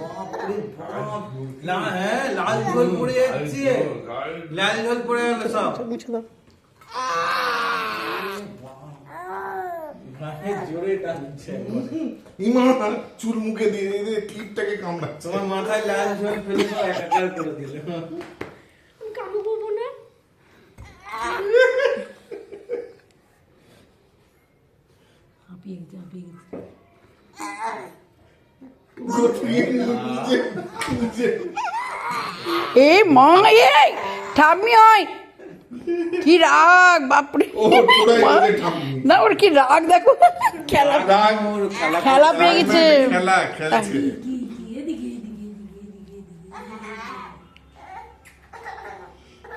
বাপরে বাপ। লা- হ্যাঁ লাল ঝোল পড়ে যাচ্ছে। লাল ঝোল পড়ে গেল সব। মুছে দাও। জোরে টানছে ইমা চুল মুখে দিয়ে দিয়ে ক্লিপটাকে কামড়াচ্ছে। তোমার মাথায় লাল ঝোল ফেলে একাকার করে দিল। আমি না? হাঁপিয়ে গেছে হাঁপিয়ে গেছে। গতিয়ে নিজে নিজে এ মা এ ঠাম্মি হয় কি রাগ বাপরে। না ওর কি রাগ দেখো। খেলা খেলা পেয়ে গেছে।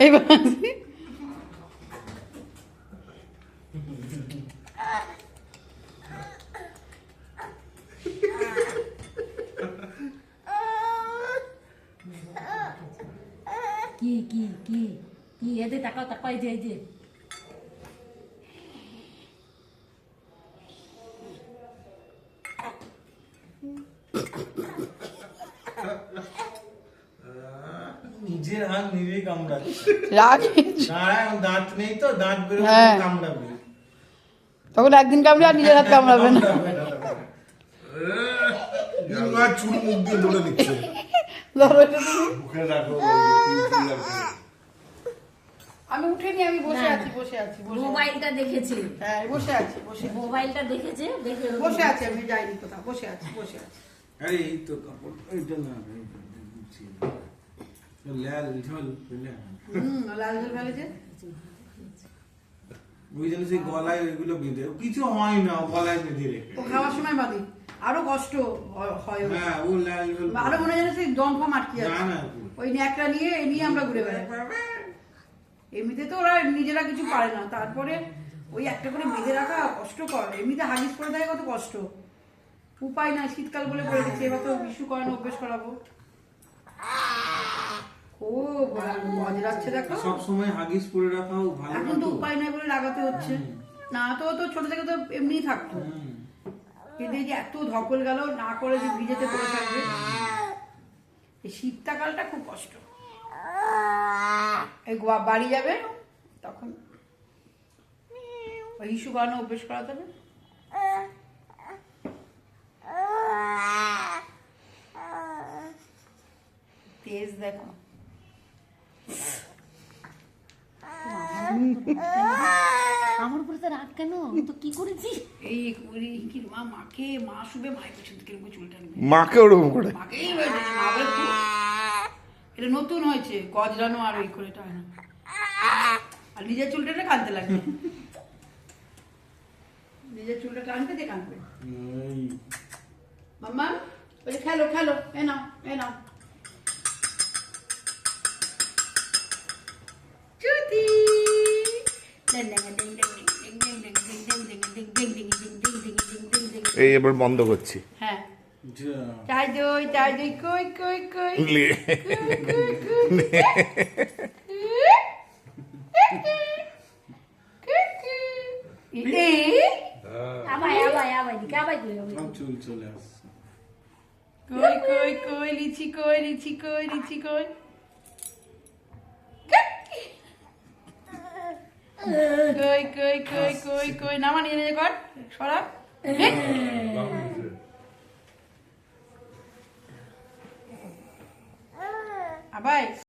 এবার কি কি কি কি তাকাও তাকাও এই যে এই যে নিজের হাত নিজেই কামড়াচ্ছে। রাগ দাঁড়া এখন দাঁত নেই তো দাঁত বেরোবে হ্যাঁ। কামড়াবে। তখন একদিন কামড়ে আর নিজের হাত কামড়াবে না। চুল মুখ দিয়ে ধরে দিচ্ছে ধরো রাখো। আমি উঠেনি আমি বসে আছি বসে আছি মোবাইলটা দেখেছে। হ্যাঁ বসে আছি বসে মোবাইলটা দেখেছে দেখে বসে আছি আমি যাইনি কোথাও বসে আছি বসে আছি। আরে এই তো কাপড় এইটা না লাল ঝোল হুম লাল জল ফেলেছে ওই জন্য সেই গলায় ওইগুলো বেঁধে কিছু হয় না গলায় বেঁধে রেখে ও খাওয়ার সময় বাদি। আরও কষ্ট হয়- হয় ও লাল ঝোল আরও মনে হয় যেন সেই দম ফম আটকে না আছে। না ওই ন্যাকড়া নিয়ে এই নিয়ে আমরা ঘুরে বেড়াই। এমনিতে তো ওরা নিজেরা কিছু পারে না। তারপরে ওই একটা করে বেঁধে রাখা কষ্টকর এমনিতে হাগিস করে দেয় কত কষ্ট। উপায় নাই শীতকাল বলে পড়ে গেছে এবার তো বিশু করানো অভ্যেস করাবো। খুব মজরাচ্ছে দেখো। সব সময় হাগিস পরে রাখাও ভালো এখন তো উপায় নাই বলে লাগাতে হচ্ছে। না তো তো ছোট থেকে তো এমনিই থাকতো। কিন্তু যে এত ধকল গেল না করে যে ভিজেতে পড়ে থাকবে। এই শীতকালটা খুব কষ্ট। বাড়ি যাবে তখন? ইস্যু করানো অভ্যেস করাতে হবে? তেজ দেখো। আমার উপরে তো রাগ কেন? আমি তো কি করেছি? এই করি কি মা মাকে মা শুবে মায়ের পেছন থেকে এরকম চুল টানবে মাকে ওরকম করে? মাকেই এটা নতুন হয়েছে গজরানো আর ওই করে টায় না। আর নিজের চুলটা কানতে লাগবে? নিজের চুলটা টানতে দিয়ে কানবে? মাম্মা ওই খেলো খেলো এ নাও এ নাও। এই এবার বন্ধ করছি। হ্যাঁ। চাই দই চাই দই কই কই কই চুল চলে আসছে কই কই কই লিচি কই লিচি কই লিচি কই কই কই কই কই কই নামা নিয়ে নিয়ে কর সরা Abai!